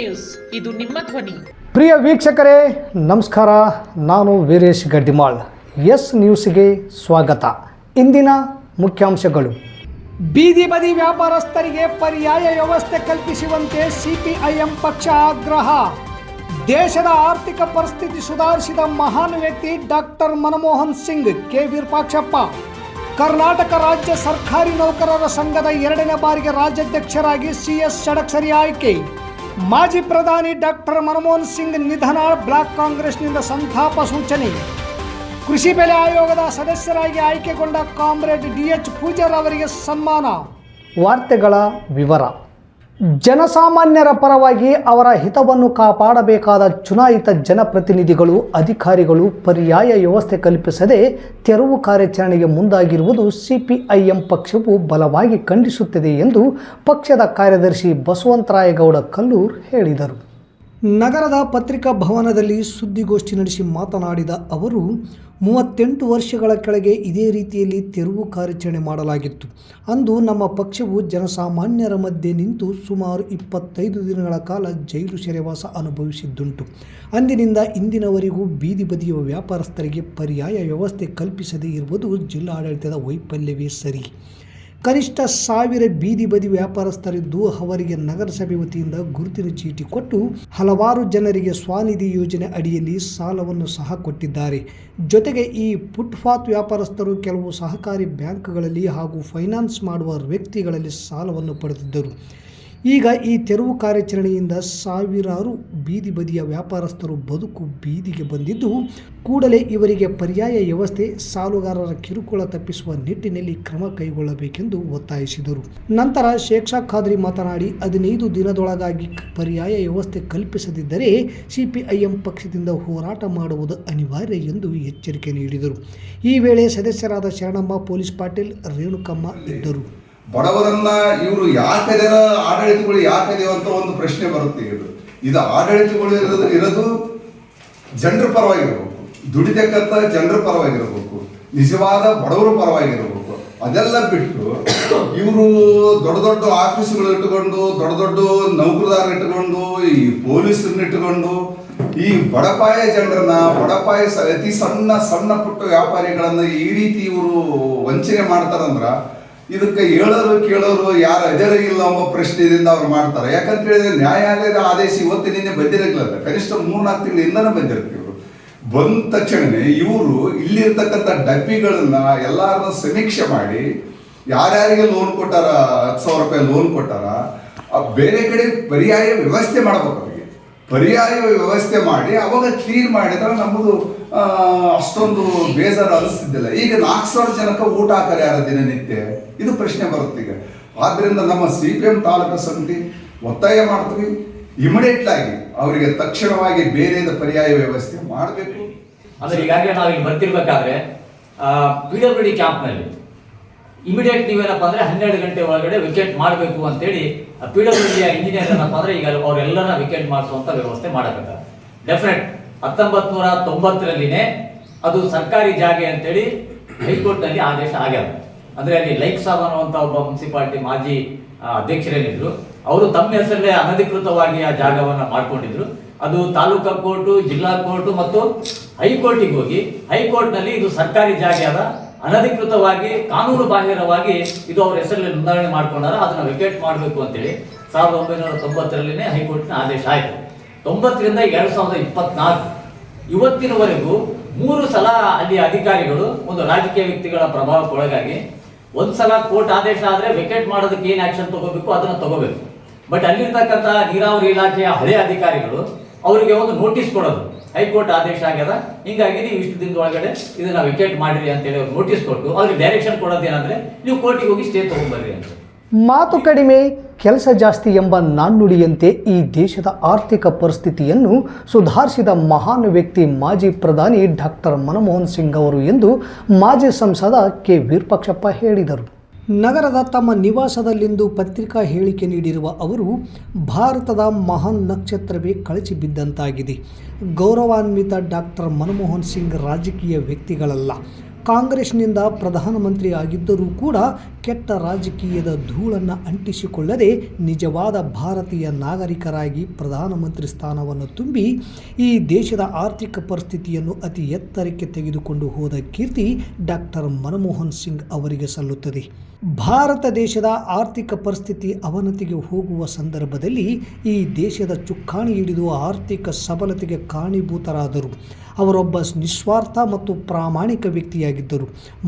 News. ಇದು ನಿಮ್ಮ ಧ್ವನಿ. ಪ್ರಿಯ ವೀಕ್ಷಕರೇ, ನಮಸ್ಕಾರ. ನಾನು ವೀರೇಶ್ ಗಡ್ಡಿಮಾಳ್. ಎಸ್ ನ್ಯೂಸ್ಗೆ ಸ್ವಾಗತ. ಇಂದಿನ ಮುಖ್ಯಾಂಶಗಳು. ಬೀದಿ ಬದಿ ವ್ಯಾಪಾರಸ್ಥರಿಗೆ ಪರ್ಯಾಯ ವ್ಯವಸ್ಥೆ ಕಲ್ಪಿಸುವಂತೆ ಸಿಪಿಐಎಂ ಪಕ್ಷ ಆಗ್ರಹ. ದೇಶದ ಆರ್ಥಿಕ ಪರಿಸ್ಥಿತಿ ಸುಧಾರಿಸಿದ ಮಹಾನ್ ವ್ಯಕ್ತಿ ಡಾಕ್ಟರ್ ಮನಮೋಹನ್ ಸಿಂಗ್, ಕೆ ವಿರೂಪಾಕ್ಷಪ್ಪ. ಕರ್ನಾಟಕ ರಾಜ್ಯ ಸರ್ಕಾರಿ ನೌಕರರ ಸಂಘದ ಎರಡನೇ ಬಾರಿಗೆ ರಾಜ್ಯಾಧ್ಯಕ್ಷರಾಗಿ ಸಿ ಎಸ್ ಷಡಕ್ಷರಿ ಆಯ್ಕೆ. ಮಾಜಿ ಪ್ರಧಾನಿ ಡಾಕ್ಟರ್ ಮನಮೋಹನ್ ಸಿಂಗ್ ನಿಧನ ಬ್ಲಾಕ್ ಕಾಂಗ್ರೆಸ್ನಿಂದ ಸಂತಾಪ ಸೂಚನೆ. ಕೃಷಿ ಬೆಲೆ ಆಯೋಗದ ಸದಸ್ಯರಾಗಿ ಆಯ್ಕೆಗೊಂಡ ಕಾಮ್ರೇಡ್ ಡಿ ಎಚ್ ಪೂಜಾರ್ ಅವರಿಗೆ ಸನ್ಮಾನ. ವಾರ್ತೆಗಳ ವಿವರ. ಜನಸಾಮಾನ್ಯರ ಪರವಾಗಿ ಅವರ ಹಿತವನ್ನು ಕಾಪಾಡಬೇಕಾದ ಚುನಾಯಿತ ಜನಪ್ರತಿನಿಧಿಗಳು, ಅಧಿಕಾರಿಗಳು ಪರ್ಯಾಯ ವ್ಯವಸ್ಥೆ ಕಲ್ಪಿಸದೆ ತೆರವು ಕಾರ್ಯಾಚರಣೆಗೆ ಮುಂದಾಗಿರುವುದು ಸಿಪಿಐಎಂ ಪಕ್ಷವು ಬಲವಾಗಿ ಖಂಡಿಸುತ್ತದೆ ಎಂದು ಪಕ್ಷದ ಕಾರ್ಯದರ್ಶಿ ಬಸವಂತರಾಯಗೌಡ ಕಲ್ಲೂರ್ ಹೇಳಿದರು. ನಗರದ ಪತ್ರಿಕಾ ಭವನದಲ್ಲಿ ಸುದ್ದಿಗೋಷ್ಠಿ ನಡೆಸಿ ಮಾತನಾಡಿದ ಅವರು ಮೂವತ್ತೆಂಟು ವರ್ಷಗಳ ಕೆಳಗೆ ಇದೇ ರೀತಿಯಲ್ಲಿ ತೆರವು ಕಾರ್ಯಾಚರಣೆ ಮಾಡಲಾಗಿತ್ತು. ಅಂದು ನಮ್ಮ ಪಕ್ಷವು ಜನಸಾಮಾನ್ಯರ ಮಧ್ಯೆ ನಿಂತು ಸುಮಾರು ಇಪ್ಪತ್ತೈದು ದಿನಗಳ ಕಾಲ ಜೈಲು ಸೆರೆವಾಸ ಅನುಭವಿಸಿದ್ದುಂಟು. ಅಂದಿನಿಂದ ಇಂದಿನವರೆಗೂ ಬೀದಿ ಬದಿಯ ವ್ಯಾಪಾರಸ್ಥರಿಗೆ ಪರ್ಯಾಯ ವ್ಯವಸ್ಥೆ ಕಲ್ಪಿಸದೇ ಇರುವುದು ಜಿಲ್ಲಾಡಳಿತದ ವೈಫಲ್ಯವೇ ಸರಿ. ಕನಿಷ್ಠ ಸಾವಿರ ಬೀದಿ ಬದಿ ವ್ಯಾಪಾರಸ್ಥರಿದ್ದು ಅವರಿಗೆ ನಗರಸಭೆ ವತಿಯಿಂದ ಗುರುತಿನ ಚೀಟಿ ಕೊಟ್ಟು ಹಲವಾರು ಜನರಿಗೆ ಸ್ವಾನಿಧಿ ಯೋಜನೆ ಅಡಿಯಲ್ಲಿ ಸಾಲವನ್ನು ಸಹ ಕೊಟ್ಟಿದ್ದಾರೆ. ಜೊತೆಗೆ ಈ ಫುಟ್ಪಾತ್ ವ್ಯಾಪಾರಸ್ಥರು ಕೆಲವು ಸಹಕಾರಿ ಬ್ಯಾಂಕ್ಗಳಲ್ಲಿ ಹಾಗೂ ಫೈನಾನ್ಸ್ ಮಾಡುವ ವ್ಯಕ್ತಿಗಳಲ್ಲಿ ಸಾಲವನ್ನು ಪಡೆದಿದ್ದರು. ಈಗ ಈ ತೆರವು ಕಾರ್ಯಾಚರಣೆಯಿಂದ ಸಾವಿರಾರು ಬೀದಿ ಬದಿಯ ವ್ಯಾಪಾರಸ್ಥರು ಬದುಕು ಬೀದಿಗೆ ಬಂದಿದ್ದು, ಕೂಡಲೇ ಇವರಿಗೆ ಪರ್ಯಾಯ ವ್ಯವಸ್ಥೆ, ಸಾಲುಗಾರರ ಕಿರುಕುಳ ತಪ್ಪಿಸುವ ನಿಟ್ಟಿನಲ್ಲಿ ಕ್ರಮ ಕೈಗೊಳ್ಳಬೇಕೆಂದು ಒತ್ತಾಯಿಸಿದರು. ನಂತರ ಶೇಕ್ಷಾ ಖಾದ್ರಿ ಮಾತನಾಡಿ, ಹದಿನೈದು ದಿನದೊಳಗಾಗಿ ಪರ್ಯಾಯ ವ್ಯವಸ್ಥೆ ಕಲ್ಪಿಸದಿದ್ದರೆ ಸಿಪಿಐಎಂ ಪಕ್ಷದಿಂದ ಹೋರಾಟ ಮಾಡುವುದು ಅನಿವಾರ್ಯ ಎಂದು ಎಚ್ಚರಿಕೆ ನೀಡಿದರು. ಈ ವೇಳೆ ಸದಸ್ಯರಾದ ಶರಣಮ್ಮ, ಪೊಲೀಸ್ ಪಾಟೀಲ್, ರೇಣುಕಮ್ಮ ಇದ್ದರು. ಬಡವರನ್ನ ಇವರು ಯಾಕದರ ಆಡಳಿತಗಳು ಯಾಕದೇವ ಅಂತ ಒಂದು ಪ್ರಶ್ನೆ ಬರುತ್ತೆ ಇದು ಇದು ಆಡಳಿತಗಳು ಇರೋದು ಇರೋದು ಜನರ ಪರವಾಗಿರಬೇಕು. ದುಡಿತಕ್ಕಂಥ ಜನರ ಪರವಾಗಿರಬೇಕು. ನಿಜವಾದ ಬಡವರ ಪರವಾಗಿರಬೇಕು. ಅದೆಲ್ಲ ಬಿಟ್ಟು ಇವರು ದೊಡ್ಡ ದೊಡ್ಡ ಆಫೀಸ್ಗಳು ಇಟ್ಟುಕೊಂಡು, ದೊಡ್ಡ ದೊಡ್ಡ ನೌಕರದಾರ ಇಟ್ಟುಕೊಂಡು, ಈ ಪೊಲೀಸರನ್ನ ಇಟ್ಟುಕೊಂಡು, ಈ ಬಡಪಾಯ ಜನರನ್ನ, ಬಡಪಾಯ ಅತಿ ಸಣ್ಣ ಸಣ್ಣ ಪುಟ್ಟ ವ್ಯಾಪಾರಿಗಳನ್ನ ಈ ರೀತಿ ಇವರು ವಂಚನೆ ಮಾಡ್ತಾರಂದ್ರ ಇದಕ್ಕೆ ಹೇಳೋರು ಕೇಳೋರು ಯಾರು ಅಜರ ಇಲ್ಲ ಅನ್ನೋ ಪ್ರಶ್ನೆಯಿಂದ ಅವ್ರು ಮಾಡ್ತಾರೆ. ಯಾಕಂತ ಹೇಳಿದ್ರೆ ನ್ಯಾಯಾಲಯದ ಆದೇಶ ಇವತ್ತಿನಿಂದ ಬಂದಿರಲಿಲ್ಲ. ಕನಿಷ್ಠ ಮೂರ್ನಾಲ್ಕು ತಿಂಗಳಿಂದನೇ ಬಂದಿರ್ತೀವಿ ಇವರು. ಬಂದ ತಕ್ಷಣನೇ ಇವರು ಇಲ್ಲಿರ್ತಕ್ಕಂಥ ಡಬ್ಬಿಗಳನ್ನ ಎಲ್ಲಾರನ್ನ ಸಮೀಕ್ಷೆ ಮಾಡಿ, ಯಾರ್ಯಾರಿಗೆ ಲೋನ್ ಕೊಟ್ಟಾರ, ಹತ್ತು ಸಾವಿರ ರೂಪಾಯಿ ಲೋನ್ ಕೊಟ್ಟಾರ ಬೇರೆ ಕಡೆ ಪರ್ಯಾಯ ವ್ಯವಸ್ಥೆ ಮಾಡ್ಬೇಕು ಪರ್ಯಾಯ ವ್ಯವಸ್ಥೆ ಮಾಡಿ, ಅವಾಗ ಕ್ಲೀನ್ ಮಾಡಿದ್ರೆ ನಮ್ಮದು ಅಷ್ಟೊಂದು ಬೇಜಾರು ಅನಿಸ್ತಿದ್ದಿಲ್ಲ ಈಗ ನಾಲ್ಕು ಸಾವಿರ ಜನಕ್ಕೆ ಊಟ ಹಾಕರೆ ಯಾರ ದಿನನಿತ್ಯ, ಇದು ಪ್ರಶ್ನೆ ಬರುತ್ತೆ ಈಗ. ಆದ್ದರಿಂದ ನಮ್ಮ ಸಿ ಪಿ ಎಂ ತಾಲೂಕು ಸಮಿತಿ ಒತ್ತಾಯ ಮಾಡ್ತೀವಿ. ಇಮಿಡಿಯೇಟ್ ಆಗಿ ಅವರಿಗೆ ತಕ್ಷಣವಾಗಿ ಬೇರೆದ ಪರ್ಯಾಯ ವ್ಯವಸ್ಥೆ ಮಾಡಬೇಕು. ಅಂದ್ರೆ ಈಗಾಗಲೇ ನಾವು ಇಲ್ಲಿ ಬರ್ತಿರ್ಬೇಕಾದ್ರೆ ಪಿ ಡಬ್ಲ್ಯೂ ಡಿ ಕ್ಯಾಂಪ್ನಲ್ಲಿ ಇಮಿಡಿಯೇಟ್ ನೀವೇನಪ್ಪ ಅಂದ್ರೆ ಹನ್ನೆರಡು ಗಂಟೆ ಒಳಗಡೆ ವಿಕೆಟ್ ಮಾಡಬೇಕು ಅಂತೇಳಿ ಪಿ ಡಬ್ಲ್ಯೂ ಇಂಜಿನಿಯರ್ ಏನಪ್ಪ ಅಂದ್ರೆ ಈಗ ಅವರೆಲ್ಲರ ವಿಕೆಟ್ ಮಾಡಿಸುವಂತ ವ್ಯವಸ್ಥೆ ಮಾಡಬೇಕು ಡೆಫಿನೆಟ್ ಹತ್ತೊಂಬತ್ ನೂರ ತೊಂಬತ್ತರಲ್ಲಿನೇ ಅದು ಸರ್ಕಾರಿ ಜಾಗೆ ಅಂತೇಳಿ ಹೈಕೋರ್ಟ್ನಲ್ಲಿ ಆದೇಶ ಆಗ್ಯದ. ಅಂದ್ರೆ ಅಲ್ಲಿ ಲೈಕ್ ಸಾಬ್ ಅನ್ನುವಂತ ಒಬ್ಬ ಮುನ್ಸಿಪಾಲಿಟಿ ಮಾಜಿ ಅಧ್ಯಕ್ಷರೇನಿದ್ರು. ಅವರು ತಮ್ಮ ಹೆಸರಲ್ಲೇ ಅನಧಿಕೃತವಾಗಿ ಆ ಜಾಗವನ್ನ ಮಾಡ್ಕೊಂಡಿದ್ರು. ಅದು ತಾಲೂಕಾ ಕೋರ್ಟು, ಜಿಲ್ಲಾ ಕೋರ್ಟು ಮತ್ತು ಹೈಕೋರ್ಟಿಗೆ ಹೋಗಿ ಹೈಕೋರ್ಟ್ನಲ್ಲಿ ಇದು ಸರ್ಕಾರಿ ಜಾಗ ಅದ. ಅನಧಿಕೃತವಾಗಿ ಕಾನೂನು ಬಾಹಿರವಾಗಿ ಇದು ಅವ್ರ ಹೆಸರಲ್ಲಿ ನೋಂದಣಿ ಮಾಡ್ಕೊಂಡಾರ ಅದನ್ನ ವಿಕೆಟ್ ಮಾಡಬೇಕು ಅಂತೇಳಿ ಸಾವಿರದ ಒಂಬೈನೂರ ತೊಂಬತ್ತರಲ್ಲಿನೇ ಹೈಕೋರ್ಟ್ನ ಆದೇಶ ಆಯಿತು. ತೊಂಬತ್ತರಿಂದ ಎರಡು ಸಾವಿರದ ಇಪ್ಪತ್ನಾಲ್ಕು. ಇವತ್ತಿನವರೆಗೂ ಮೂರು ಸಲ ಅಲ್ಲಿ ಅಧಿಕಾರಿಗಳು, ಒಂದು ರಾಜಕೀಯ ವ್ಯಕ್ತಿಗಳ ಪ್ರಭಾವಕ್ಕೊಳಗಾಗಿ ಒಂದ್ಸಲ ಕೋರ್ಟ್ ಆದೇಶ ಆದ್ರೆ ವಿಕೆಟ್ ಮಾಡೋದಕ್ಕೆ ಏನು ಆಕ್ಷನ್ ತಗೋಬೇಕು ಅದನ್ನ ತಗೋಬೇಕು. ಬಟ್ ಅಲ್ಲಿರ್ತಕ್ಕಂಥ ನೀರಾವರಿ ಇಲಾಖೆಯ ಹಳೆ ಅಧಿಕಾರಿಗಳು ಅವರಿಗೆ ಒಂದು ನೋಟಿಸ್ ಕೊಡೋದು. ಹೈಕೋರ್ಟ್ ಆದೇಶ ಆಗ್ಯದ. ಹಿಂಗಾಗಿ ನೀವು ಇಷ್ಟು ದಿನದ ಒಳಗಡೆ ಇದನ್ನ ವಿಕೆಟ್ ಮಾಡಿರಿ ಅಂತೇಳಿ ಅವ್ರು ನೋಟಿಸ್ ಕೊಟ್ಟು ಅವ್ರಿಗೆ ಡೈರೆಕ್ಷನ್ ಕೊಡೋದೇನಂದ್ರೆ ನೀವು ಕೋರ್ಟಿಗೆ ಹೋಗಿ ಸ್ಟೇ ತಗೊಂಡ್ಬರ್ರಿ ಅಂತ. ಮಾತು ಕಡಿಮೆ, ಕೆಲಸ ಜಾಸ್ತಿ ಎಂಬ ನಾಣ್ಣುಡಿಯಂತೆ ಈ ದೇಶದ ಆರ್ಥಿಕ ಪರಿಸ್ಥಿತಿಯನ್ನು ಸುಧಾರಿಸಿದ ಮಹಾನ್ ವ್ಯಕ್ತಿ ಮಾಜಿ ಪ್ರಧಾನಿ ಡಾಕ್ಟರ್ ಮನಮೋಹನ್ ಸಿಂಗ್ ಅವರು ಎಂದು ಮಾಜಿ ಸಂಸದ ಕೆ ವೀರಪಕ್ಷಪ್ಪ ಹೇಳಿದರು. ನಗರದ ತಮ್ಮ ನಿವಾಸದಲ್ಲಿಂದು ಪತ್ರಿಕಾ ಹೇಳಿಕೆ ನೀಡಿರುವ ಅವರು, ಭಾರತದ ಮಹಾನ್ ನಕ್ಷತ್ರವೇ ಕಳಚಿ ಬಿದ್ದಂತಾಗಿದೆ. ಗೌರವಾನ್ವಿತ ಡಾಕ್ಟರ್ ಮನಮೋಹನ್ ಸಿಂಗ್ ರಾಜಕೀಯ ವ್ಯಕ್ತಿಗಳಲ್ಲ. ಕಾಂಗ್ರೆಸ್ನಿಂದ ಪ್ರಧಾನಮಂತ್ರಿ ಆಗಿದ್ದರೂ ಕೂಡ ಕೆಟ್ಟ ರಾಜಕೀಯದ ಧೂಳನ್ನು ಅಂಟಿಸಿಕೊಳ್ಳದೆ ನಿಜವಾದ ಭಾರತೀಯ ನಾಗರಿಕರಾಗಿ ಪ್ರಧಾನಮಂತ್ರಿ ಸ್ಥಾನವನ್ನು ತುಂಬಿ, ಈ ದೇಶದ ಆರ್ಥಿಕ ಪರಿಸ್ಥಿತಿಯನ್ನು ಅತಿ ಎತ್ತರಕ್ಕೆ ತೆಗೆದುಕೊಂಡು ಹೋದ ಕೀರ್ತಿ ಡಾಕ್ಟರ್ ಮನಮೋಹನ್ ಸಿಂಗ್ ಅವರಿಗೆ ಸಲ್ಲುತ್ತದೆ. ಭಾರತ ದೇಶದ ಆರ್ಥಿಕ ಪರಿಸ್ಥಿತಿ ಅವನತಿಗೆ ಹೋಗುವ ಸಂದರ್ಭದಲ್ಲಿ ಈ ದೇಶದ ಚುಕ್ಕಾಣಿ ಹಿಡಿದು ಆರ್ಥಿಕ ಸಬಲತೆಗೆ ಕಾರಣೀಭೂತರಾದರು. ಅವರೊಬ್ಬ ನಿಸ್ವಾರ್ಥ ಮತ್ತು ಪ್ರಾಮಾಣಿಕ ವ್ಯಕ್ತಿಯಾಗಿದ್ದರು.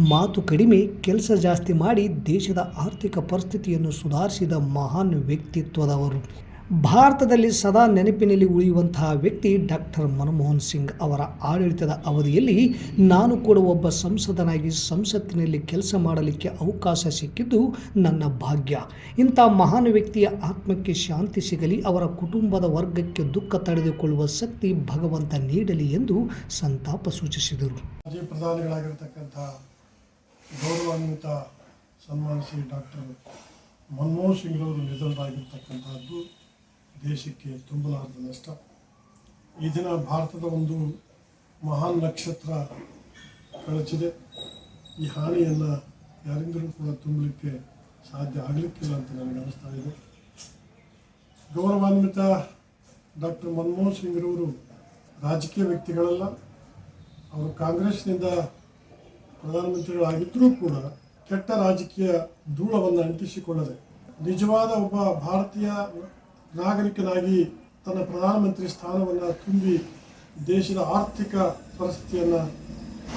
ಮಾತು ಕಡಿಮೆ, ಕೆಲಸ ಜಾಸ್ತಿ ಮಾಡಿ ದೇಶದ ಆರ್ಥಿಕ ಪರಿಸ್ಥಿತಿಯನ್ನು ಸುಧಾರಿಸಿದ ಮಹಾನ್ ವ್ಯಕ್ತಿತ್ವದವರು. ಭಾರತದಲ್ಲಿ ಸದಾ ನೆನಪಿನಲ್ಲಿ ಉಳಿಯುವಂತಹ ವ್ಯಕ್ತಿ ಡಾಕ್ಟರ್ ಮನಮೋಹನ್ ಸಿಂಗ್ ಅವರ ಆಡಳಿತದ ಅವಧಿಯಲ್ಲಿ ನಾನು ಕೂಡ ಒಬ್ಬ ಸಂಸದನಾಗಿ ಸಂಸತ್ತಿನಲ್ಲಿ ಕೆಲಸ ಮಾಡಲಿಕ್ಕೆ ಅವಕಾಶ ಸಿಕ್ಕಿದ್ದು ನನ್ನ ಭಾಗ್ಯ. ಇಂಥ ಮಹಾನ್ ವ್ಯಕ್ತಿಯ ಆತ್ಮಕ್ಕೆ ಶಾಂತಿ ಸಿಗಲಿ, ಅವರ ಕುಟುಂಬದ ವರ್ಗಕ್ಕೆ ದುಃಖ ತಡೆದುಕೊಳ್ಳುವ ಶಕ್ತಿ ಭಗವಂತ ನೀಡಲಿ ಎಂದು ಸಂತಾಪ ಸೂಚಿಸಿದರು. ಮಾಜಿ ಪ್ರಧಾನಿಗಳಾಗಿರ್ತಕ್ಕಂಥ ಗೌರವಾನ್ವಿತ ಸನ್ಮಾನ ಶ್ರೀ ಡಾಕ್ಟರ್ ಮನಮೋಹನ್ ಸಿಂಗ್ರವರು ನಿಧನರಾಗಿರ್ತಕ್ಕಂಥದ್ದು ದೇಶಕ್ಕೆ ತುಂಬಲಾರದ ನಷ್ಟ. ಈ ದಿನ ಭಾರತದ ಒಂದು ಮಹಾನ್ ನಕ್ಷತ್ರ ಕಳಚಿದೆ. ಈ ಹಾನಿಯನ್ನು ಯಾರಿಂದಲೂ ಕೂಡ ತುಂಬಲಿಕ್ಕೆ ಸಾಧ್ಯ ಆಗಲಿಕ್ಕಿಲ್ಲ ಅಂತ ನನಗೆ ಅನಿಸ್ತಾ ಇದೆ. ಗೌರವಾನ್ವಿತ ಡಾಕ್ಟರ್ ಮನಮೋಹನ್ ಸಿಂಗ್ ರವರು ರಾಜಕೀಯ ವ್ಯಕ್ತಿಗಳಲ್ಲ, ಅವರು ಕಾಂಗ್ರೆಸ್ನಿಂದ ಪ್ರಧಾನಮಂತ್ರಿಗಳಾಗಿದ್ದರೂ ಕೂಡ ಕೆಟ್ಟ ರಾಜಕೀಯ ಧೂಳವನ್ನು ಅಂಟಿಸಿಕೊಳ್ಳದೆ, ನಿಜವಾದ ಒಬ್ಬ ಭಾರತೀಯ ನಾಗರಿಕನಾಗಿ ತನ್ನ ಪ್ರಧಾನಮಂತ್ರಿ ಸ್ಥಾನವನ್ನು ತುಂಬಿ ದೇಶದ ಆರ್ಥಿಕ ಪರಿಸ್ಥಿತಿಯನ್ನು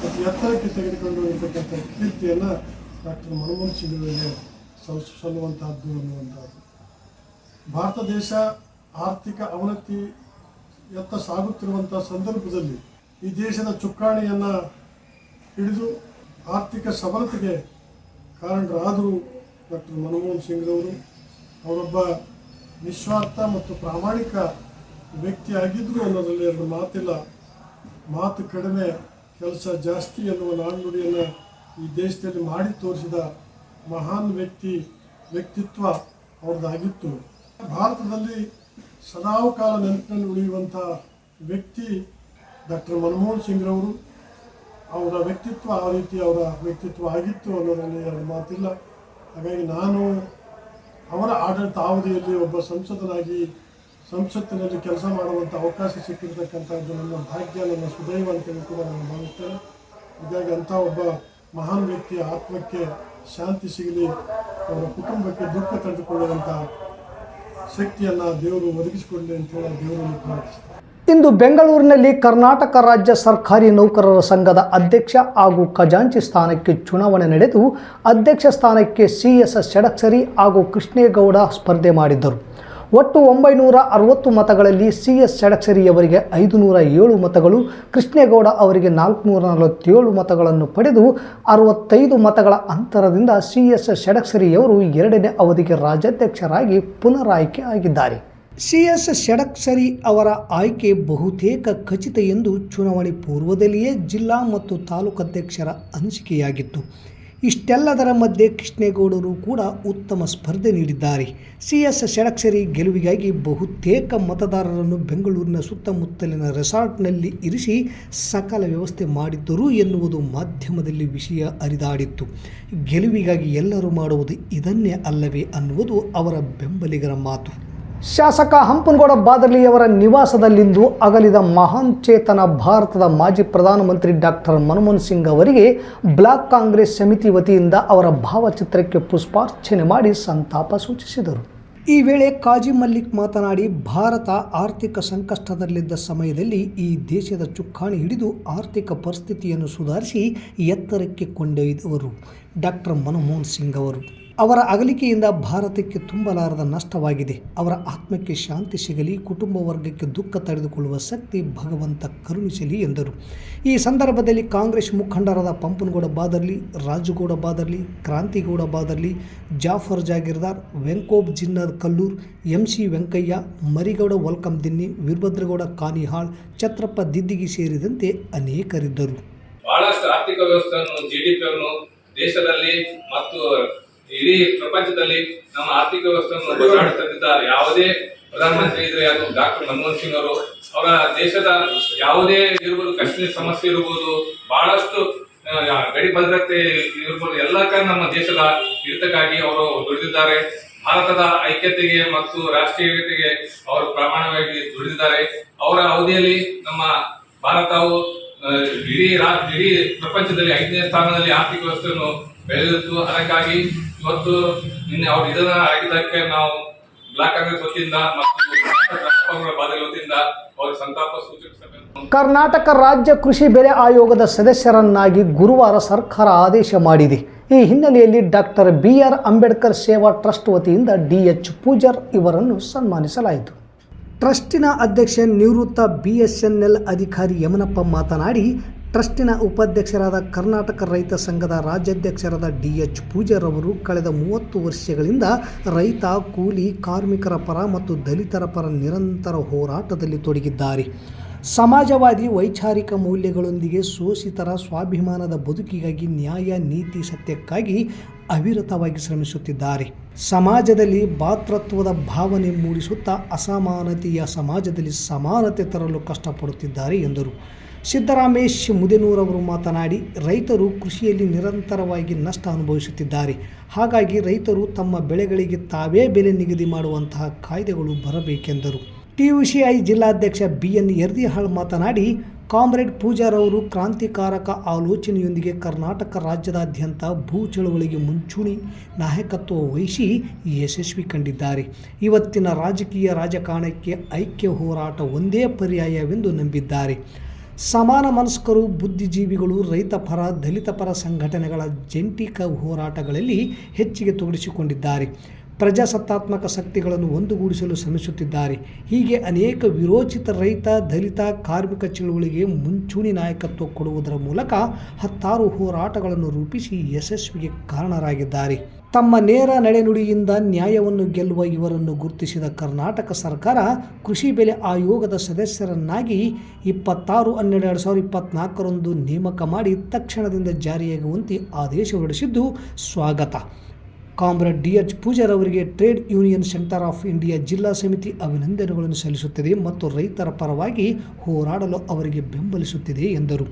ಅತಿ ಎತ್ತರಕ್ಕೆ ತೆಗೆದುಕೊಂಡು ಇರತಕ್ಕಂಥ ಕೀರ್ತಿಯನ್ನು ಡಾಕ್ಟರ್ ಮನಮೋಹನ್ ಸಿಂಗ್ ಅವರಿಗೆ ಸಲ್ ಸಲ್ಲುವಂತಹದ್ದು ಅನ್ನುವಂಥದ್ದು. ಭಾರತ ದೇಶ ಆರ್ಥಿಕ ಅವನತಿ ಎತ್ತ ಸಾಗುತ್ತಿರುವಂಥ ಸಂದರ್ಭದಲ್ಲಿ ಈ ದೇಶದ ಚುಕ್ಕಾಣಿಯನ್ನು ಹಿಡಿದು ಆರ್ಥಿಕ ಸಬಲತೆಗೆ ಕಾರಣರಾದರು ಡಾಕ್ಟರ್ ಮನಮೋಹನ್ ಸಿಂಗ್ರವರು. ಅವರೊಬ್ಬ ನಿಸ್ವಾರ್ಥ ಮತ್ತು ಪ್ರಾಮಾಣಿಕ ವ್ಯಕ್ತಿ ಆಗಿದ್ರು ಅನ್ನೋದರಲ್ಲಿ ಎರಡು ಮಾತಿಲ್ಲ. ಮಾತು ಕಡಿಮೆ, ಕೆಲಸ ಜಾಸ್ತಿ ಎನ್ನುವ ನಾಣ್ಣುಡಿಯನ್ನು ಈ ದೇಶದಲ್ಲಿ ಮಾಡಿ ತೋರಿಸಿದ ಮಹಾನ್ ವ್ಯಕ್ತಿ, ವ್ಯಕ್ತಿತ್ವ ಅವ್ರದ್ದಾಗಿತ್ತು. ಭಾರತದಲ್ಲಿ ಸದಾಕಾಲ ನೆನಪಿನಲ್ಲಿ ಉಳಿಯುವಂಥ ವ್ಯಕ್ತಿ ಡಾಕ್ಟರ್ ಮನಮೋಹನ್ ಸಿಂಗ್ರವರು. ಅವರ ವ್ಯಕ್ತಿತ್ವ ಆ ರೀತಿ ಅವರ ವ್ಯಕ್ತಿತ್ವ ಆಗಿತ್ತು ಅನ್ನೋದರಲ್ಲಿ ಎರಡು ಮಾತಿಲ್ಲ. ಹಾಗಾಗಿ ನಾನು ಅವರ ಆಡಳಿತ ಅವಧಿಯಲ್ಲಿ ಒಬ್ಬ ಸಂಸದರಾಗಿ ಸಂಸತ್ತಿನಲ್ಲಿ ಕೆಲಸ ಮಾಡುವಂಥ ಅವಕಾಶ ಸಿಕ್ಕಿರ್ತಕ್ಕಂಥದ್ದು ನನ್ನ ಭಾಗ್ಯ, ನನ್ನ ಸುದೈವ ಅಂತೇಳಿ ಕೂಡ ನಾನು ಭಾವಿಸ್ತೇನೆ. ಹೀಗಾಗಿ ಅಂಥ ಒಬ್ಬ ಮಹಾನ್ ವ್ಯಕ್ತಿಯ ಆತ್ಮಕ್ಕೆ ಶಾಂತಿ ಸಿಗಲಿ, ಅವರ ಕುಟುಂಬಕ್ಕೆ ದುಃಖ ತಂದುಕೊಳ್ಳುವಂಥ ಶಕ್ತಿಯನ್ನು ದೇವರು ಒದಗಿಸಿಕೊಡಲಿ ಅಂತೇಳಿ ದೇವರನ್ನು ಪ್ರಾರ್ಥಿಸ್ತೇನೆ. ಇಂದು ಬೆಂಗಳೂರಿನಲ್ಲಿ ಕರ್ನಾಟಕ ರಾಜ್ಯ ಸರ್ಕಾರಿ ನೌಕರರ ಸಂಘದ ಅಧ್ಯಕ್ಷ ಹಾಗೂ ಖಜಾಂಚಿ ಸ್ಥಾನಕ್ಕೆ ಚುನಾವಣೆ ನಡೆದು ಅಧ್ಯಕ್ಷ ಸ್ಥಾನಕ್ಕೆ ಸಿ ಎಸ್ ಷಡಕ್ಷರಿ ಹಾಗೂ ಕೃಷ್ಣೇಗೌಡ ಸ್ಪರ್ಧೆ ಮಾಡಿದ್ದರು. ಒಟ್ಟು ಒಂಬೈನೂರ ಅರವತ್ತು ಮತಗಳಲ್ಲಿ ಸಿ ಎಸ್ ಷಡಕ್ಷರಿಯವರಿಗೆ ಐದು ನೂರ ಏಳು ಮತಗಳು, ಕೃಷ್ಣೇಗೌಡ ಅವರಿಗೆ ನಾಲ್ಕುನೂರ ನಲವತ್ತೇಳು ಮತಗಳನ್ನು ಪಡೆದು ಅರವತ್ತೈದು ಮತಗಳ ಅಂತರದಿಂದ ಸಿ ಎಸ್ ಷಡಕ್ಷರಿಯವರು ಎರಡನೇ ಅವಧಿಗೆ ರಾಜ್ಯಾಧ್ಯಕ್ಷರಾಗಿ ಪುನರಾಯ್ಕೆ ಆಗಿದ್ದಾರೆ. ಸಿ ಎಸ್ ಷಡಕ್ಷರಿ ಅವರ ಆಯ್ಕೆ ಬಹುತೇಕ ಖಚಿತ ಎಂದು ಚುನಾವಣೆ ಪೂರ್ವದಲ್ಲಿಯೇ ಜಿಲ್ಲಾ ಮತ್ತು ತಾಲೂಕು ಅಧ್ಯಕ್ಷರ ಅನಿಸಿಕೆಯಾಗಿತ್ತು. ಇಷ್ಟೆಲ್ಲದರ ಮಧ್ಯೆ ಕೃಷ್ಣೇಗೌಡರು ಕೂಡ ಉತ್ತಮ ಸ್ಪರ್ಧೆ ನೀಡಿದ್ದಾರೆ. ಸಿ ಎಸ್ ಷಡಕ್ಷರಿ ಗೆಲುವಿಗಾಗಿ ಬಹುತೇಕ ಮತದಾರರನ್ನು ಬೆಂಗಳೂರಿನ ಸುತ್ತಮುತ್ತಲಿನ ರೆಸಾರ್ಟ್ನಲ್ಲಿ ಇರಿಸಿ ಸಕಲ ವ್ಯವಸ್ಥೆ ಮಾಡಿದ್ದರು ಎನ್ನುವುದು ಮಾಧ್ಯಮದಲ್ಲಿ ವಿಷಯ ಅರಿದಾಡಿತ್ತು. ಗೆಲುವಿಗಾಗಿ ಎಲ್ಲರೂ ಮಾಡುವುದು ಇದನ್ನೇ ಅಲ್ಲವೇ ಅನ್ನುವುದು ಅವರ ಬೆಂಬಲಿಗರ ಮಾತು. ಶಾಸಕ ಹಂಪನಗೌಡ ಬಾದರ್ಲಿಯವರ ನಿವಾಸದಲ್ಲಿಂದು ಅಗಲಿದ ಮಹಾನ್ ಚೇತನ ಭಾರತದ ಮಾಜಿ ಪ್ರಧಾನಮಂತ್ರಿ ಡಾಕ್ಟರ್ ಮನಮೋಹನ್ ಸಿಂಗ್ ಅವರಿಗೆ ಬ್ಲಾಕ್ ಕಾಂಗ್ರೆಸ್ ಸಮಿತಿ ವತಿಯಿಂದ ಅವರ ಭಾವಚಿತ್ರಕ್ಕೆ ಪುಷ್ಪಾರ್ಚನೆ ಮಾಡಿ ಸಂತಾಪ ಸೂಚಿಸಿದರು. ಈ ವೇಳೆ ಕಾಜಿ ಮಲ್ಲಿಕ್ ಮಾತನಾಡಿ, ಭಾರತ ಆರ್ಥಿಕ ಸಂಕಷ್ಟದಲ್ಲಿದ್ದ ಸಮಯದಲ್ಲಿ ಈ ದೇಶದ ಚುಕ್ಕಾಣಿ ಹಿಡಿದು ಆರ್ಥಿಕ ಪರಿಸ್ಥಿತಿಯನ್ನು ಸುಧಾರಿಸಿ ಎತ್ತರಕ್ಕೆ ಕೊಂಡೊಯ್ದವರು ಡಾಕ್ಟರ್ ಮನಮೋಹನ್ ಸಿಂಗ್ ಅವರು. ಅವರ ಅಗಲಿಕೆಯಿಂದ ಭಾರತಕ್ಕೆ ತುಂಬಲಾರದ ನಷ್ಟವಾಗಿದೆ. ಅವರ ಆತ್ಮಕ್ಕೆ ಶಾಂತಿ ಸಿಗಲಿ, ಕುಟುಂಬ ವರ್ಗಕ್ಕೆ ದುಃಖ ತಡೆದುಕೊಳ್ಳುವ ಶಕ್ತಿ ಭಗವಂತ ಕರುಣಿಸಲಿ ಎಂದರು. ಈ ಸಂದರ್ಭದಲ್ಲಿ ಕಾಂಗ್ರೆಸ್ ಮುಖಂಡರಾದ ಪಂಪನಗೌಡ ಬಾದರ್ಲಿ, ರಾಜುಗೌಡ ಬಾದರ್ಲಿ, ಕ್ರಾಂತಿಗೌಡ ಬಾದರ್ಲಿ, ಜಾಫರ್ ಜಾಗೀರ್ದಾರ್ ವೆಂಕೋಬ್ ಜಿನ್ನರ್ ಕಲ್ಲೂರ್, ಎಂ ಸಿ ವೆಂಕಯ್ಯ, ಮರಿಗೌಡ ವಲ್ಕಂ ದಿನ್ನಿ, ವೀರಭದ್ರಗೌಡ ಕಾನಿಹಾಳ್, ಛತ್ರಪ್ಪ ದಿದ್ದಿಗಿ ಸೇರಿದಂತೆ ಅನೇಕರಿದ್ದರು. ಬಹಳಷ್ಟು ಆರ್ಥಿಕ ವ್ಯವಸ್ಥೆಯನ್ನು ಜಿಡಿಪಿಯನ್ನು ದೇಶದಲ್ಲಿ ಮತ್ತು ಇಡೀ ಪ್ರಪಂಚದಲ್ಲಿ ನಮ್ಮ ಆರ್ಥಿಕ ವ್ಯವಸ್ಥೆಯನ್ನು ಬದಲಾಯಿಸುತ್ತಿದ್ದಾರೆ. ಯಾವುದೇ ಪ್ರಧಾನಮಂತ್ರಿ ಇದ್ರೆ ಅದು ಡಾಕ್ಟರ್ ಮನಮೋಹನ್ ಸಿಂಗ್ ಅವರು, ಅವರ ದೇಶದ ಯಾವುದೇ ಇರ್ಬೋದು ಕಾಶ್ಮೀರ ಸಮಸ್ಯೆ ಇರ್ಬೋದು, ಬಹಳಷ್ಟು ಗಡಿ ಭದ್ರತೆ ಇರ್ಬೋದು, ಎಲ್ಲ ನಮ್ಮ ದೇಶದ ಹಿಡಿತಕ್ಕಾಗಿ ಅವರು ದುಡಿದಿದ್ದಾರೆ. ಭಾರತದ ಐಕ್ಯತೆಗೆ ಮತ್ತು ರಾಷ್ಟ್ರೀಯತೆಗೆ ಅವರು ಪ್ರಮಾಣವಾಗಿ ದುಡಿದಿದ್ದಾರೆ. ಅವರ ಅವಧಿಯಲ್ಲಿ ನಮ್ಮ ಭಾರತವು ಇಡೀ ಇಡೀ ಪ್ರಪಂಚದಲ್ಲಿ ಐದನೇ ಸ್ಥಾನದಲ್ಲಿ ಆರ್ಥಿಕ ವ್ಯವಸ್ಥೆಯನ್ನು ಬೆಳೆದಿತ್ತು. ಅದಕ್ಕಾಗಿ ಇವತ್ತು ನಿನ್ನೆ ಅವ್ರು ನಿಧನ ಆಗಿದ್ದಕ್ಕೆ ನಾವು ಬ್ಲಾಕ್ ಕಾಂಗ್ರೆಸ್ ವತಿಯಿಂದ ಬಾದಲಿ ವತಿಯಿಂದ ಅವರ ಸಂತಾಪ ಸೂಚಿಸಬೇಕು ಕರ್ನಾಟಕ ರಾಜ್ಯ ಕೃಷಿ ಬೆಲೆ ಆಯೋಗದ ಸದಸ್ಯರನ್ನಾಗಿ ಗುರುವಾರ ಸರ್ಕಾರ ಆದೇಶ ಮಾಡಿದೆ. ಈ ಹಿನ್ನೆಲೆಯಲ್ಲಿ ಡಾಕ್ಟರ್ ಬಿ ಆರ್ ಅಂಬೇಡ್ಕರ್ ಸೇವಾ ಟ್ರಸ್ಟ್ ವತಿಯಿಂದ ಡಿ ಎಚ್ ಪೂಜಾರ್ ಇವರನ್ನು ಸನ್ಮಾನಿಸಲಾಯಿತು. ಟ್ರಸ್ಟಿನ ಅಧ್ಯಕ್ಷ ನಿವೃತ್ತ ಬಿ ಎಸ್ ಎನ್ ಎಲ್ ಅಧಿಕಾರಿ ಯಮನಪ್ಪ ಮಾತನಾಡಿ, ಟ್ರಸ್ಟಿನ ಉಪಾಧ್ಯಕ್ಷರಾದ ಕರ್ನಾಟಕ ರೈತ ಸಂಘದ ರಾಜ್ಯಾಧ್ಯಕ್ಷರಾದ ಡಿ ಎಚ್ ಪೂಜಾರವರು ಕಳೆದ ಮೂವತ್ತು ವರ್ಷಗಳಿಂದ ರೈತ, ಕೂಲಿ, ಕಾರ್ಮಿಕರ ಪರ ಮತ್ತು ದಲಿತರ ಪರ ನಿರಂತರ ಹೋರಾಟದಲ್ಲಿ ತೊಡಗಿದ್ದಾರೆ. ಸಮಾಜವಾದಿ ವೈಚಾರಿಕ ಮೌಲ್ಯಗಳೊಂದಿಗೆ ಶೋಷಿತರ ಸ್ವಾಭಿಮಾನದ ಬದುಕಿಗಾಗಿ ನ್ಯಾಯ, ನೀತಿ, ಸತ್ಯಕ್ಕಾಗಿ ಅವಿರತವಾಗಿ ಶ್ರಮಿಸುತ್ತಿದ್ದಾರೆ. ಸಮಾಜದಲ್ಲಿ ಭಾತೃತ್ವದ ಭಾವನೆ ಮೂಡಿಸುತ್ತಾ ಅಸಮಾನತೆಯ ಸಮಾಜದಲ್ಲಿ ಸಮಾನತೆ ತರಲು ಕಷ್ಟಪಡುತ್ತಿದ್ದಾರೆ ಎಂದರು. ಸಿದ್ದರಾಮೇಶ್ ಮುದೇನೂರವರು ಮಾತನಾಡಿ, ರೈತರು ಕೃಷಿಯಲ್ಲಿ ನಿರಂತರವಾಗಿ ನಷ್ಟ ಅನುಭವಿಸುತ್ತಿದ್ದಾರೆ. ಹಾಗಾಗಿ ರೈತರು ತಮ್ಮ ಬೆಳೆಗಳಿಗೆ ತಾವೇ ಬೆಲೆ ನಿಗದಿ ಮಾಡುವಂತಹ ಕಾಯ್ದೆಗಳು ಬರಬೇಕೆಂದರು. ಟಿಯುಸಿಐ ಜಿಲ್ಲಾಧ್ಯಕ್ಷ ಬಿ ಎನ್ ಯರ್ದಿಹಾಳ್ ಮಾತನಾಡಿ ಕಾಮ್ರೇಡ್ ಪೂಜಾರವರು ಕ್ರಾಂತಿಕಾರಕ ಆಲೋಚನೆಯೊಂದಿಗೆ ಕರ್ನಾಟಕ ರಾಜ್ಯದಾದ್ಯಂತ ಭೂ ಚಳವಳಿಗೆ ಮುಂಚೂಣಿ ನಾಯಕತ್ವ ವಹಿಸಿ ಯಶಸ್ವಿ ಕಂಡಿದ್ದಾರೆ. ಇವತ್ತಿನ ರಾಜಕೀಯ ರಾಜಕಾರಣಕ್ಕೆ ಐಕ್ಯ ಹೋರಾಟ ಒಂದೇ ಪರ್ಯಾಯವೆಂದು ನಂಬಿದ್ದಾರೆ. ಸಮಾನ ಮನಸ್ಕರು, ಬುದ್ಧಿಜೀವಿಗಳು, ರೈತ ಪರ, ದಲಿತ ಪರ ಸಂಘಟನೆಗಳ ಜಂಟಿ ಹೋರಾಟಗಳಲ್ಲಿ ಹೆಚ್ಚಿಗೆ ತೊಡಗಿಸಿಕೊಂಡಿದ್ದಾರೆ. ಪ್ರಜಾಸತ್ತಾತ್ಮಕ ಶಕ್ತಿಗಳನ್ನು ಒಂದುಗೂಡಿಸಲು ಶ್ರಮಿಸುತ್ತಿದ್ದಾರೆ. ಹೀಗೆ ಅನೇಕ ವಿರೋಚಿತ ರೈತ, ದಲಿತ, ಕಾರ್ಮಿಕ ಚಳುವಳಿಗೆ ಮುಂಚೂಣಿ ನಾಯಕತ್ವ ಕೊಡುವುದರ ಮೂಲಕ ಹತ್ತಾರು ಹೋರಾಟಗಳನ್ನು ರೂಪಿಸಿ ಯಶಸ್ವಿಗೆ ಕಾರಣರಾಗಿದ್ದಾರೆ. ತಮ್ಮ ನೇರ ನಡೆನುಡಿಯಿಂದ ನ್ಯಾಯವನ್ನು ಗೆಲ್ಲುವ ಇವರನ್ನು ಗುರುತಿಸಿದ ಕರ್ನಾಟಕ ಸರ್ಕಾರ ಕೃಷಿ ಬೆಲೆ ಆಯೋಗದ ಸದಸ್ಯರನ್ನಾಗಿ ಇಪ್ಪತ್ತಾರು ಹನ್ನೆರಡು ಎರಡು ಸಾವಿರದ ಇಪ್ಪತ್ನಾಲ್ಕರಂದು ನೇಮಕ ಮಾಡಿ ತಕ್ಷಣದಿಂದ ಜಾರಿಯಾಗುವಂತೆ ಆದೇಶ ಹೊರಡಿಸಿದ್ದು ಸ್ವಾಗತ. ಕಾಮ್ರೇಡ್ ಡಿ ಎಚ್ ಪೂಜಾರ್ ಅವರಿಗೆ trade union centre of India ಜಿಲ್ಲಾ ಸಮಿತಿ ಅಭಿನಂದನೆಗಳನ್ನು ಸಲ್ಲಿಸುತ್ತದೆ ಮತ್ತು ರೈತರ ಪರವಾಗಿ ಹೋರಾಡಲು ಅವರಿಗೆ ಬೆಂಬಲಿಸುತ್ತಿದೆ ಎಂದರು.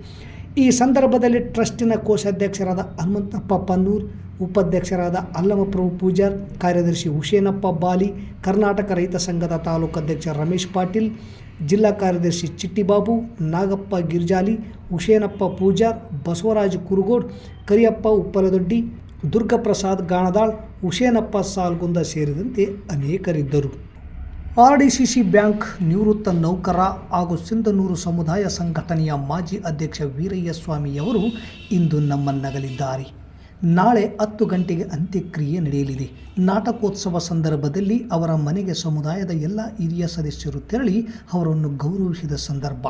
ಈ ಸಂದರ್ಭದಲ್ಲಿ ಟ್ರಸ್ಟಿನ ಕೋಶಾಧ್ಯಕ್ಷರಾದ ಹನುಮಂತಪ್ಪ ಪನ್ನೂರ್, ಉಪಾಧ್ಯಕ್ಷರಾದ ಅಲ್ಲಮಪ್ರಭು ಪೂಜಾರ್, ಕಾರ್ಯದರ್ಶಿ ಹುಷೇನಪ್ಪ ಬಾಲಿ, ಕರ್ನಾಟಕ ರೈತ ಸಂಘದ ತಾಲೂಕು ಅಧ್ಯಕ್ಷ ರಮೇಶ್ ಪಾಟೀಲ್, ಜಿಲ್ಲಾ ಕಾರ್ಯದರ್ಶಿ ಚಿಟ್ಟಿಬಾಬು, ನಾಗಪ್ಪ ಗಿರ್ಜಾಲಿ ಹುಷೇನಪ್ಪ ಪೂಜಾರ್, ಬಸವರಾಜ್ ಕುರುಗೋಡ್, ಕರಿಯಪ್ಪ ಉಪ್ಪಲದೊಡ್ಡಿ ದುರ್ಗಪ್ರಸಾದ್ ಗಾಣದಾಳ್ ಹುಷೇನಪ್ಪ ಸಾಲ್ಗುಂದ ಸೇರಿದಂತೆ ಅನೇಕರಿದ್ದರು. R D C C bank ನಿವೃತ್ತ ನೌಕರ ಹಾಗೂ ಸಿಂಧನೂರು ಸಮುದಾಯ ಸಂಘಟನೆಯ ಮಾಜಿ ಅಧ್ಯಕ್ಷ ವೀರಯ್ಯ ಸ್ವಾಮಿಯವರು ಇಂದು ನಮ್ಮನ್ನಗಲಿದ್ದಾರೆ. ನಾಳೆ ಹತ್ತು ಗಂಟೆಗೆ ಅಂತ್ಯಕ್ರಿಯೆ ನಡೆಯಲಿದೆ. ನಾಟಕೋತ್ಸವ ಸಂದರ್ಭದಲ್ಲಿ ಅವರ ಮನೆಗೆ ಸಮುದಾಯದ ಎಲ್ಲ ಹಿರಿಯ ಸದಸ್ಯರು ತೆರಳಿ ಅವರನ್ನು ಗೌರವಿಸಿದ ಸಂದರ್ಭ.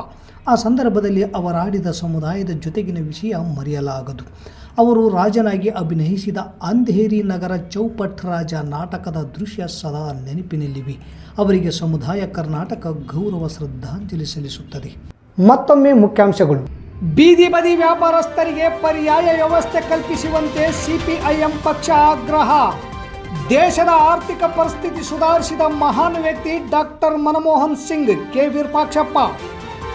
ಆ ಸಂದರ್ಭದಲ್ಲಿ ಅವರಾಡಿದ ಸಮುದಾಯದ ಜೊತೆಗಿನ ವಿಷಯ ಮರೆಯಲಾಗದು. ಅವರು ರಾಜನಾಗಿ ಅಭಿನಯಿಸಿದ ಅಂಧೇರಿ ನಗರ ಚೌಪಟ್ ರಾಜ ನಾಟಕದ ದೃಶ್ಯ ಸದಾ ನೆನಪಿನಲ್ಲಿವೆ. ಅವರಿಗೆ ಸಮುದಾಯ ಕರ್ನಾಟಕ ಗೌರವ ಶ್ರದ್ಧಾಂಜಲಿ ಸಲ್ಲಿಸುತ್ತದೆ. ಮತ್ತೊಮ್ಮೆ ಮುಖ್ಯಾಂಶಗಳು. ಬೀದಿ ಬದಿ ವ್ಯಾಪಾರಸ್ಥರಿಗೆ ಪರ್ಯಾಯ ವ್ಯವಸ್ಥೆ ಕಲ್ಪಿಸುವಂತೆ ಸಿಪಿಐಎಂ ಪಕ್ಷ ಆಗ್ರಹ. ದೇಶದ ಆರ್ಥಿಕ ಪರಿಸ್ಥಿತಿ ಸುಧಾರಿಸಿದ ಮಹಾನ್ ವ್ಯಕ್ತಿ ಡಾಕ್ಟರ್ ಮನಮೋಹನ್ ಸಿಂಗ್, ಕೆ. ವಿರೂಪಾಕ್ಷಪ್ಪ.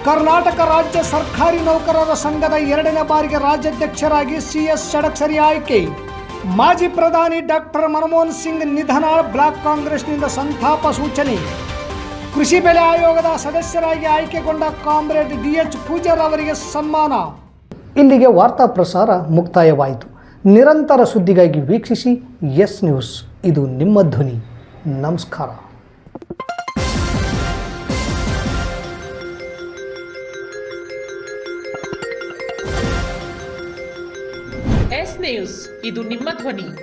ಕರ್ನಾಟಕ ರಾಜ್ಯ ಸರ್ಕಾರಿ ನೌಕರರ ಸಂಘದ ಎರಡನೇ ಬಾರಿಗೆ ರಾಜ್ಯಾಧ್ಯಕ್ಷರಾಗಿ ಸಿಎಸ್ ಷಡಕ್ಷರಿ ಆಯ್ಕೆ. ಮಾಜಿ ಪ್ರಧಾನಿ ಡಾಕ್ಟರ್ ಮನಮೋಹನ್ ಸಿಂಗ್ ನಿಧನ ಬ್ಲಾಕ್ ಕಾಂಗ್ರೆಸ್ನಿಂದ ಸಂತಾಪ ಸೂಚನೆ. ಕೃಷಿ ಬೆಲೆ ಆಯೋಗದ ಸದಸ್ಯರಾಗಿ ಆಯ್ಕೆಗೊಂಡ ಕಾಮ್ರೇಡ್ ಡಿ ಎಚ್ ಪೂಜಾರ್ ಅವರಿಗೆ ಸನ್ಮಾನ. ಇಲ್ಲಿಗೆ ವಾರ್ತಾ ಪ್ರಸಾರ ಮುಕ್ತಾಯವಾಯಿತು. ನಿರಂತರ ಸುದ್ದಿಗಾಗಿ ವೀಕ್ಷಿಸಿ ಎಸ್ ನ್ಯೂಸ್. ಇದು ನಿಮ್ಮ ಧ್ವನಿ. ನಮಸ್ಕಾರ. ಎಸ್ ನ್ಯೂಸ್ ಇದು ನಿಮ್ಮ ಧ್ವನಿ